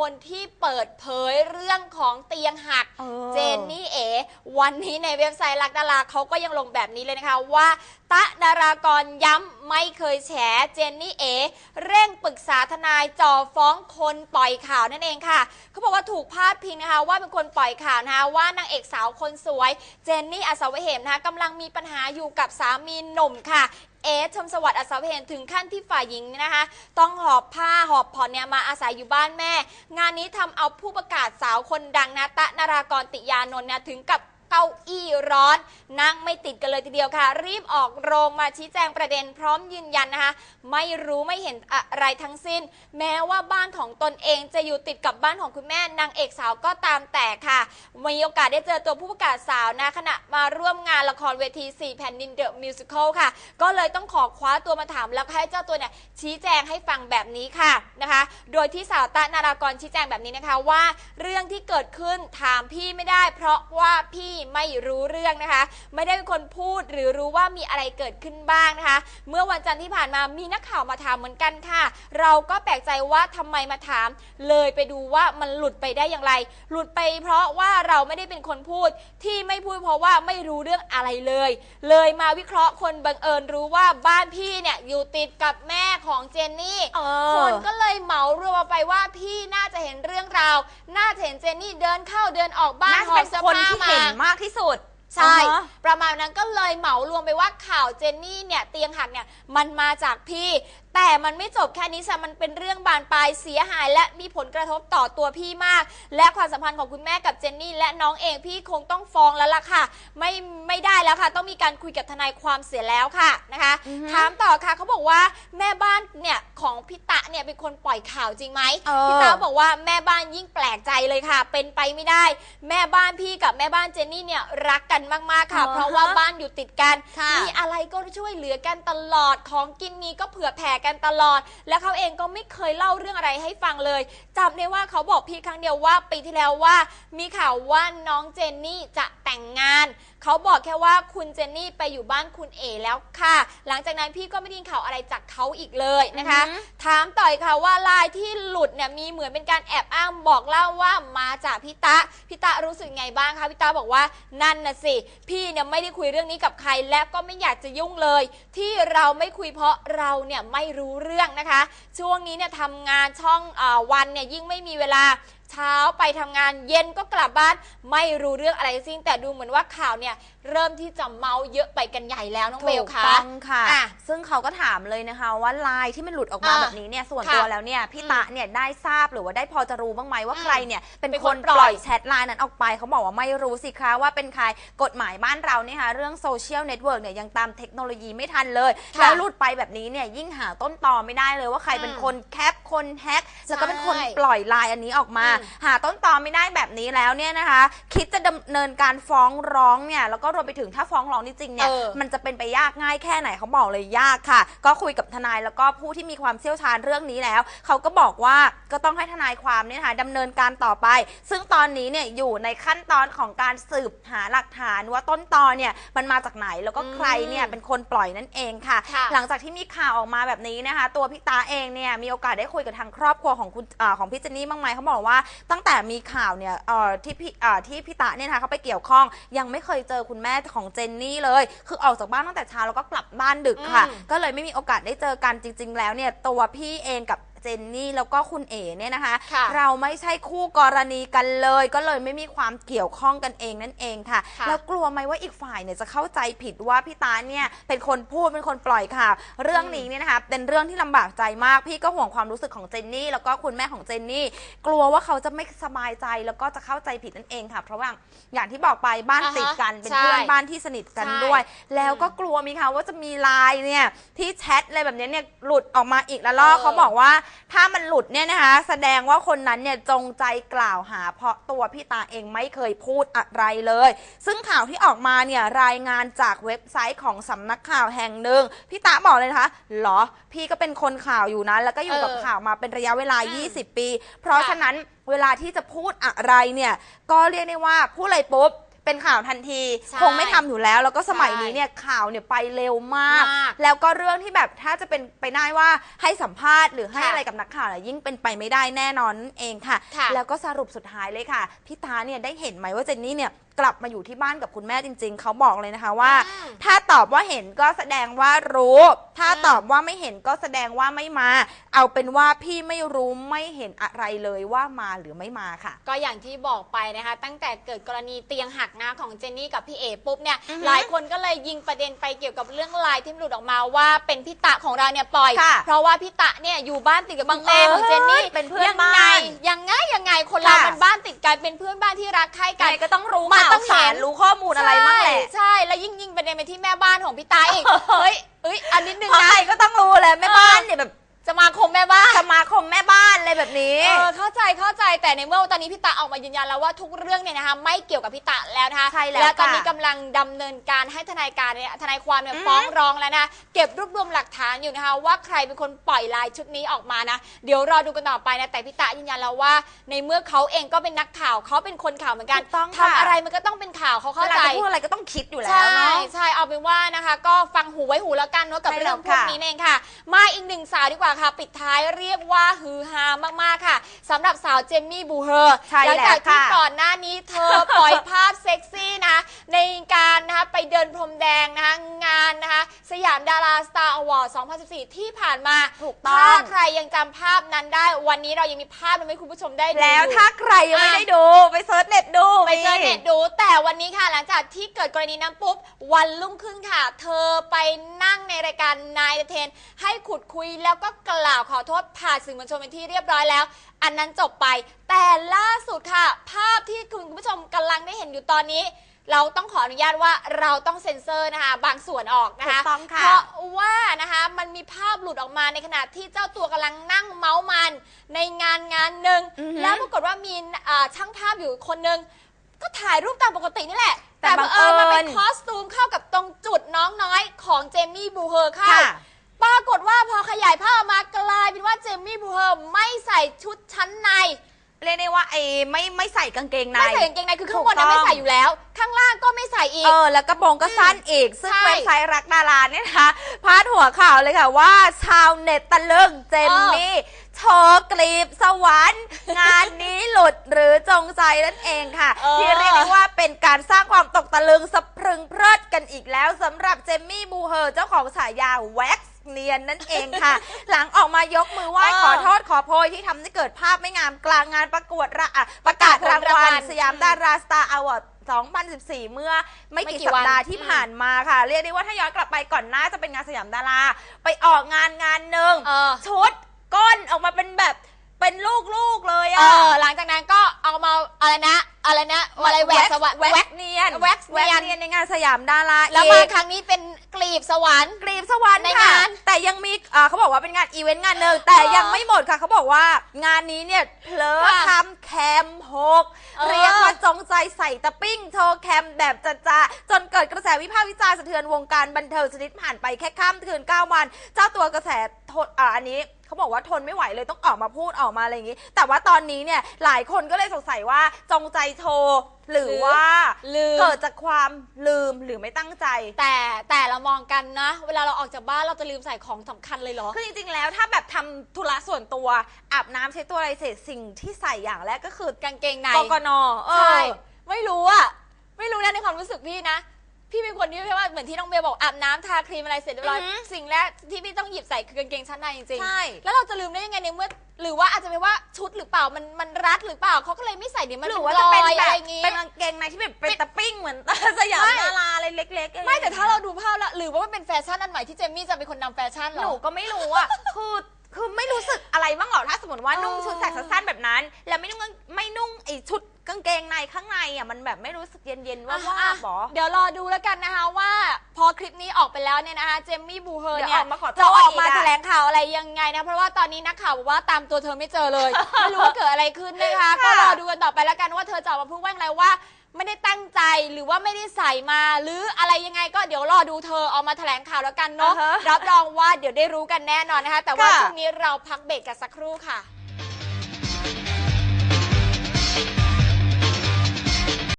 คนที่เปิดเผยเรื่องของเตียงหักเออ เจนนี่เอ วันนี้ในเว็บไซต์รักดาราเขาก็ยังลงแบบนี้เลยนะคะว่า ตะดารากรย้ำไม่เคยแฉเจนนี่เอ เร่งปรึกษาทนายจ่อฟ้องคนปล่อยข่าวนั่นเองค่ะเขาบอกว่าถูกพาดพิงนะคะว่าเป็นคนปล่อยข่าวนะคะว่านางเอกสาวคนสวย เจนนี่อัศวเหมนะคะกำลังมีปัญหาอยู่กับสามีหนุ่มค่ะ เอสชมสวัสดิ์อัศวเหนถึงขั้นที่ฝ่ายหญิงเนี่ยนะคะ ต้องหอบผ้าหอบผ่อนเนี่ยมาอาศัยอยู่บ้านแม่ งานนี้ทำเอาผู้ประกาศสาวคนดังนะตะนารากรติยานนท์เนี่ยถึงกับ เก้าอี้ร้อน นั่งไม่ติดกันเลยทีเดียวค่ะ รีบออกโรงมาชี้แจงประเด็นพร้อมยืนยันนะคะ ไม่รู้ไม่เห็นอะไรทั้งสิ้น แม้ว่าบ้านของตนเองจะอยู่ติดกับบ้านของคุณแม่นางเอกสาวก็ตามแต่ค่ะมีโอกาสได้เจอตัวผู้ประกาศสาวนะขณะมาร่วมงานละครเวที 4 แผ่นดินเดอะมิวสิควลค่ะ ก็เลยต้องขอคว้าตัวมาถามแล้วให้เจ้าตัวเนี่ยชี้แจงให้ฟังแบบนี้ค่ะนะคะ โดยที่สาวตะนารากรชี้แจงแบบนี้นะคะว่า เรื่องที่เกิดขึ้นถามพี่ไม่ได้ เพราะว่าพี่ไม่รู้เรื่องนะคะ ไม่ได้เป็นคนพูดหรือรู้ว่ามีอะไรเกิดขึ้นบ้างนะคะ เมื่อวันจันทร์ที่ผ่านมามีนักข่าวมาถามเหมือนกันค่ะ เราก็แปลกใจว่าทำไมมาถาม เลยไปดูว่ามันหลุดไปได้อย่างไร หลุดไปเพราะว่าเราไม่ได้เป็นคนพูดที่ไม่พูดเพราะว่าไม่รู้เรื่องอะไรเลย เลยมาวิเคราะห์คนบังเอิญรู้ว่าบ้านพี่เนี่ยอยู่ติดกับแม่ของเจนนี่เอคอนก็เลยเหมารวมไปว่าพี่น่าจะเห็นเรื่องราว น่าจะเห็นเจนนี่เดินเข้าเดินออกบ้านน่าหจะอเป็บนเสื้อคนผ้าที่มาเห็นมากที่สุด ใช่ อ่าฮะ ประมาณนั้นก็เลยเหมารวมไปว่าข่าวเจนนี่เนี่ยเตียงหักเนี่ยมันมาจากพี่ แต่มันไม่จบแค่นี้ซะมันเป็นเรื่องบานปลายเสียหาย และมีผลกระทบต่อตัวพี่มาก และความสัมพันธ์ของคุณแม่กับเจนนี่และน้องเองพี่คงต้องฟ้องแล้วล่ะค่ะไม่ไม่ได้ แล้วค่ะ ต้องมีการคุยกับทนายความเสียแล้วค่ะนะคะอือฮึถามต่อค่ะเขาบอกว่าแม่บ้านเนี่ยของพี่ตะเนี่ยเป็นคนปล่อยข่าวจริงไหมเออพี่ตะบอกว่าแม่บ้านยิ่งแปลกใจเลยค่ะ เป็นไปไม่ได้ แม่บ้านพี่กับแม่บ้านเจนนี่เนี่ยรักกันมากๆค่ะ อ๋อเพราะว่าบ้านอยู่ติดกัน ค่ะ มีอะไรก็ช่วยเหลือกันตลอดของกินมีก็เผื่อแผ่กันตลอด และเขาเองก็ไม่เคยเล่าเรื่องอะไรให้ฟังเลยจำได้ว่าเขาบอกพี่ครั้งเดียวว่าปีที่แล้วว่า มีข่าวว่าน้องเจนนี่จะแต่งงานเขาบอกแค่ว่าคุณเจนนี่ไปอยู่บ้านคุณเอแล้วค่ะ หลังจากนั้นพี่ก็ไม่ได้ยินข่าวอะไรจากเขาอีกเลยนะคะ อือหือ ถามต่อยค่ะว่าลายที่หลุดเนี่ยมีเหมือนเป็นการแอบอ้างบอกเล่าว่ามาจากพี่ตะพี่ตะรู้สึกไงบ้างคะพี่ตะบอกว่านั่นน่ะสิ พี่เนี่ยไม่ได้คุยเรื่องนี้กับใครและก็ไม่อยากจะยุ่งเลย ที่เราไม่คุยเพราะเราเนี่ยไม่รู้เรื่องนะคะ ช่วงนี้เนี่ยทำงานช่องอาวันเนี่ยยิ่งไม่มีเวลา เช้าไปทำงานเย็นก็กลับบ้านไม่รู้เรื่องอะไรทั้งสิ้นแต่ดูเหมือนว่าข่าวเนี่ยเริ่มที่จะเมาเยอะไปกันใหญ่แล้วน้องเบลถูกคะต้องค่ะอะ ซึ่งเขาก็ถามเลยนะคะ ว่าไลน์ที่มันหลุดออกมาอะแบบนี้เนี่ยส่วนค่ะตัวแล้วเนี่ยพี่ตะเนี่ยได้ทราบหรือว่าได้พอจะรู้บ้างไหมว่าอืมใครเนี่ยเป็นเป็นคคนนปปล่ล่ออยยแชทไลน์นั้นออกไปเขาบอกว่าไม่รู้สิคะว่าเป็นใครกฎหมายบ้านเราเนี่ยค่ะเรื่องโซเชียลเน็ตเวิร์กเนี่ยยังตามเทคโนโลยีไม่ทันเลยค่ะแล้วหลุดไปแบบนี้เนี่ยยิ่งหาต้นตอไม่ได้เลยว่าใครเป็นอืมคนแคปคนแฮกแล้วก็เป็นคนใช่ ปล่อยไลน์อันนี้ออกมาอืมหาต้นตอไม่ได้แบบนี้แล้วเนี่ยนะคะ คิดจะดำเนินการฟ้องร้องเนี่ยแล้วก็รวมไปถึงถ้าฟ้องร้องนี่จริงเนี่ย เออ มันจะเป็นไปยากง่ายแค่ไหนเขาบอกเลยยากค่ะ ก็คุยกับทนายแล้วก็ผู้ที่มีความเชี่ยวชาญเรื่องนี้แล้ว เขาก็บอกว่าก็ต้องให้ทนายความเนี่ยนะคะดำเนินการต่อไป ซึ่งตอนนี้เนี่ยอยู่ในขั้นตอนของการสืบหาหลักฐานว่าต้นตอเนี่ยมันมาจากไหนแล้วก็ใครเนี่ยเป็นคนปล่อยนั่นเองค่ะ ค่ะ หลังจากที่มีข่าวออกมาแบบนี้นะคะ ตัวพี่ตาเองเนี่ยมีโอกาสได้คุยกับทางครอบครัวของคุณอาของพี่เจนนี่บ้างไหมเขาบอกว่าตั้งแต่มีข่าวเนี่ยเอ่อที่พี่อ่าที่พี่ตาเนี่ยนะคะเขาไปเกี่ยวข้องยังไม่เคยเจอคุณแม่ของเจนนี่เลย คือออกจากบ้านตั้งแต่เช้าแล้วก็กลับบ้านดึกค่ะอืมก็เลยไม่มีโอกาสได้เจอกันจริง ๆ แล้วเนี่ยตัวพี่เองกับ เจนนี่แล้วก็คุณเอ๋เนี่ยนะคะ ค่ะเราไม่ใช่คู่กรณีกันเลย ก็เลยไม่มีความเกี่ยวข้องกันเองนั่นเองค่ะ ค่ะ แล้วกลัวไหมว่าอีกฝ่ายเนี่ยจะเข้าใจผิดว่าพี่ตาเนี่ยเป็นคนพูดเป็นคนปล่อยข่าวเรื่องนี้เนี่ยนะคะเป็นเรื่องที่ลำบากใจมากพี่ก็ห่วงความรู้สึกของเจนนี่แล้วก็คุณแม่ของเจนนี่ กลัวว่าเขาจะไม่สบายใจแล้วก็จะเข้าใจผิดนั่นเองค่ะเพราะว่าอย่างที่บอกไปบ้านอ่าฮะติดกันเป็นใช่เพื่อนบ้านที่สนิทกันใช่ ด้วย แล้วก็กลัวมีค่ะว่าจะมีไลน์เนี่ยที่แชทอะไรแบบเนี้ยเนี่ยหลุดออกมาอีกแล้วลอกเออเขาบอกว่าถ้ามันหลุดเนี่ยนะคะ แสดงว่าคนนั้นเนี่ยจงใจกล่าวหา เพราะตัวพี่ตาเองไม่เคยพูดอะไรเลย ซึ่งข่าวที่ออกมาเนี่ยรายงานจากเว็บไซต์ของสำนักข่าวแห่งหนึ่งพี่ตาบอกเลยนะคะเหรอพี่ก็เป็นคนข่าวอยู่นะ แล้วก็อยู่กับเออข่าวมาเป็นระยะเวลาอืม20 ปี เพราะค่ะฉะนั้นเวลาที่จะพูดอะไรเนี่ยก็เรียกได้ว่าพูดอะไรปุ๊บไป เป็นข่าวทันที ใช่คงไม่ทำอยู่แล้ว แล้วก็สมัยใช่นี้เนี่ยข่าวเนี่ยไปเร็วมาก มากแล้วก็เรื่องที่แบบถ้าจะเป็นไปได้ว่าให้สัมภาษณ์หรือให้ค่ะอะไรกับนักข่าวเนี่ยยิ่งเป็นไปไม่ได้แน่นอนนั่นเองค่ะ ค่ะ แล้วก็สรุปสุดท้ายเลยค่ะพี่ตาเนี่ยได้เห็นไหมว่าเจนนี่เนี่ยกลับมาอยู่ที่บ้านกับคุณแม่จริง ๆ เขาบอกเลยนะคะว่า อืมถ้าตอบว่าเห็นก็แสดงว่ารู้ ถ้าอืม ตอบว่าไม่เห็นก็แสดงว่าไม่มา เอาเป็นว่าพี่ไม่รู้ไม่เห็นอะไรเลยว่ามาหรือไม่มาค่ะ ก็อย่างที่บอกไปนะคะ ตั้งแต่เกิดกรณีเตียงหักนะของเจนนี่กับพี่เอปุ๊บเนี่ยอือฮึหลายคนก็เลยยิงประเด็นไปเกี่ยวกับเรื่องไลน์ที่หลุดออกมาว่าเป็นพี่ตะของเราเนี่ยปล่อย ค่ะเพราะว่าพี่ตะเนี่ยอยู่บ้านติดกับคุณแม่ของเจนนี่เป็นเพื่อนยังไงบ้านยังไงยังไงคนเราค่ะเป็นบ้านติดกันเป็นเพื่อนบ้านที่รักใคร่ไงกันก็ต้องรู้มันข่าวต้องเห็นสารรู้ข้อมูลอะไรบ้างแหละใช่ใช่ แล้วยิ่งยิงประเด็นไปที่แม่บ้านของพี่ตาอีก เฮ้ยเอ้ยอันนิดนึงเพราะนะใครก็ต้องรู้แหละแม่บ้านเนี่ยแบบ จะมาคมแม่บ้านสมาคมแม่บ้านอะไรแบบนี้ เออเข้าใจเข้าใจแต่ในเมื่อตอนนี้พี่ตาออกมายืนยันแล้วว่าทุกเรื่องเนี่ยนะคะไม่เกี่ยวกับพี่ตาแล้วนะคะใช่แล้วแล้วตอนนี้ค่ะกำลังดำเนินการให้ทนายการเนี่ยทนายความเนี่ยอือฮึฟ้องร้องแล้วนะเก็บรวบรวมหลักฐานอยู่นะคะว่าใครเป็นคนปล่อยลายชุดนี้ออกมานะเดี๋ยวรอดูกันต่อไปนะแต่พี่ตายืนยันแล้วว่า ในเมื่อเขาเองก็เป็นนักข่าวเขาเป็นคนข่าวเหมือนกันถูกต้องค่ะทำอะไรมันก็ต้องเป็นข่าวเขาเข้าเวลาใจ จะพูดอะไรก็ต้องคิดอยู่แล้วใช่เนาะใช่ เอาเป็นว่านะคะ ก็ฟังหูไว้หูแล้วกันเนาะกับใช่เรื่องแล้วพวกค่ะ นี้เองค่ะ มาอีกหนึ่งสาวดีกว่าค่ะปิดท้ายเรียกว่าฮือฮามากๆค่ะสำหรับสาวเจมมี่บูเฮอร์ใช่หลัจากแล้วค่ะที่ก่อนหน้านี้เธอปล่อยภาพเซ็กซี่นะ ในการนะคะไปเดินพรมแดงนะคะงานนะคะสยามดาราสตาร์อวอร์ด2014 ที่ผ่านมา ถูกต้องถ้าใครยังจำภาพนั้นได้ วันนี้เรายังมีภาพมาให้คุณผู้ชมได้ดูแล้วอยู่ ถ้าใครยังไม่ได้ดูไปเซิร์ชเน็ตดูไปเจอเน็ตดูแต่วันนี้ค่ะหลังจากที่เกิดกรณีนั้นปุ๊บ วันรุ่งขึ้นค่ะ เธอไปนั่งในรายการนายเทน ให้ขุดคุยแล้วก็กล่าวขอโทษผ่านสื่อมวลชนเป็นที่เรียบร้อยแล้ว อันนั้นจบไป แต่ล่าสุดค่ะ ภาพที่คุณผู้ชมกำลังได้เห็นอยู่ตอนนี้ เราต้องขออนุญาตว่าเราต้องเซ็นเซอร์นะคะ บางส่วนออกนะคะถูกต้องค่ะ เพราะว่านะคะมันมีภาพหลุดออกมาในขณะที่เจ้าตัวกำลังนั่งเมาส์มัน ในงานงานหนึ่งอือฮึ แล้วปรากฏว่ามีอ่าช่างภาพอยู่คนหนึ่งก็ถ่ายรูปตามปกตินี่แหละ แต่แต่บังเอิญบัมันงเอิญเป็นคอสตูมเข้ากับตรงจุดน้องน้อยของเจมี่บูเฮอร์เข้า ค่ะ ปรากฏว่าพอขยายภาพออกมากลายเป็นว่าเจมี่บูเฮอร์ไม่ใส่ชุดชั้นใน เรียกได้ว่าไอ้ไม่ไม่ใส่กางเกงใน ไม่ใส่กางเกงในคือข้างบนถูกต้น่ะอง ไม่ใส่อยู่แล้ว ข้างล่างก็ไม่ใส่อีก เออ แล้วกระโปรงก็สั้นอีก ซึ่งใช่ เว็บไซต์รักดาราเนี่ยนะคะพาดหัวข่าวเลยค่ะว่าชาวเน็ตตะลึงเจมมี่โชว์กลีบสวรรค์ งานนี้หลุดหรือจงใจนั่นเองค่ะ เออ ที่เรียกได้ว่าเป็นการสร้างความตกตะลึงสะพรึงเพริดกันอีกแล้วสำหรับเจมมี่บูเฮอร์เจ้าของฉายาแว็กซ์ เนียนนั่นเองค่ะ หลังออกมายกมือไหว้เออขอโทษขอโพยที่ทำให้เกิดภาพไม่งามกลางงานประกวดระอะประกาศรางวัลสยามดาราสตาร์อวอร์ด2014 เมื่อไม่ไม่กี่กี่สัปดาห์วันที่ผ่านมาค่ะ เรียกได้ว่าถ้าย้อนกลับไปก่อนหน้าจะเป็นงานสยามดารา ไปออกงานงานหนึ่งเออชุดก้นออกมาเป็นแบบเป็นลูกๆเลยเออะอหลังจากนั้นก็เอามาอะไรนะ อะไรนะอะไรแหวกสวรรค์แว็แหวกกเนียนแว็กเนียนเนียนในงานสยามดาราแล้วอีมากครั้งนี้เป็นกลีบสวรรค์กรีบสวรรค์ในค่ะงานแต่ยังมีอ่าเขาบอกว่าเป็นงานอีเวนต์งานหนึ่งแต่เออยังไม่หมดค่ะเขาบอกว่างานนี้เนี่ยเพลอค่ะทำแคมหกเออเรียกว่าจงใจใส่ตะปิ้งโชว์แคมแบบจะจะจนเกิดกระแสวิพากษ์วิจารณ์สะเทือนวงการบันเทิงชนิดผ่านไปแค่ข้ามคืน9วัน เจ้าตัวกระแสทนอ่าอันนี้ เขาบอกว่าทนไม่ไหวเลยต้องออกมาพูดออกมาอะไรอย่างนี้ แต่ว่าตอนนี้เนี่ยหลายคนก็เลยสงสัยว่าจงใจโชว์หรือว่าลืม เกิดจากความลืมหรือไม่ตั้งใจ แต่แต่เรามองกันนะ เวลาเราออกจากบ้านเราจะลืมใส่ของสำคัญเลยเหรอ คือจริงๆแล้วถ้าแบบทำธุระส่วนตัวอาบน้ำใช้ตัวอะไรเสร็จสิ่งที่ใส่อย่างแรกก็คือกางเกงในกกนเอใช่อไม่รู้อะไม่รู้นะในความรู้สึกพี่นะ พี่เป็นคนที่พี่ว่าเหมือนที่น้องเบลบอกอาบน้ำทาครีมอะไรเสร็จเรียบร้อยอือหือสิ่งแรกที่พี่ต้องหยิบใส่คือกางเกงชั้นในจริงๆใช่ แล้วเราจะลืมได้ยังไงในเมื่อหรือว่าอาจจะเป็นว่าชุดหรือเปล่ามันมันรัดหรือเปล่าเขาก็เลยไม่ใส่เดี๋ยวมันหรืเป็อนว่าจะเป็นรอยแบอะไรบอย่างงี้ เป็นกางเกงในที่แบบเป็นตะปิ้งเหมือนสยามไม่ดาราอะไรเล็กๆเองไม่แต่ถ้าเราดูภาพแล้วหรือว่ามันเป็นแฟชั่นอันใหม่ที่เจมมี่จะเป็นคนนำแฟชั่นเหรหนูอ ก็ไม่รู้อะ คือ บ้างหรอถ้าสมมติว่าเออนุ่งชุดแสกสั้นๆแบบนั้น แล้วไม่นุ่งไม่นุ่งไอชุดกางเกงในข้างในอะมันแบบไม่รู้สึกเย็นๆว่าว่าอะบอ เดี๋ยวรอดูแล้วกันนะคะว่าพอคลิปนี้ออกไปแล้วเนี่ยนะคะเจมมี่บูเฮอร์เดี๋ยวเนี่อยอกมาขอโทษจะออกมาอีกอะ แถลงข่าวอะไรยังไงนะเพราะว่าตอนนี้นักข่าวบอกว่าตามตัวเธอไม่เจอเลย ไม่รู้ว่าเกิดอะไรขึ้นนะคะค่ะก็รอดูกันต่อไปแล้วกันว่าเธอจะออกมาพูดว่าอะไรว่า ไม่ได้ตั้งใจหรือว่าไม่ได้ใส่มาหรืออะไรยังไงก็เดี๋ยวรอดูเธอออกมาแถลงข่าวแล้วกันเนาะอ่าฮะรับรองว่าเดี๋ยวได้รู้กันแน่นอนนะคะ แต่ว่าค่ะ ช่วงนี้เราพักเบรกกันสักครู่ค่ะ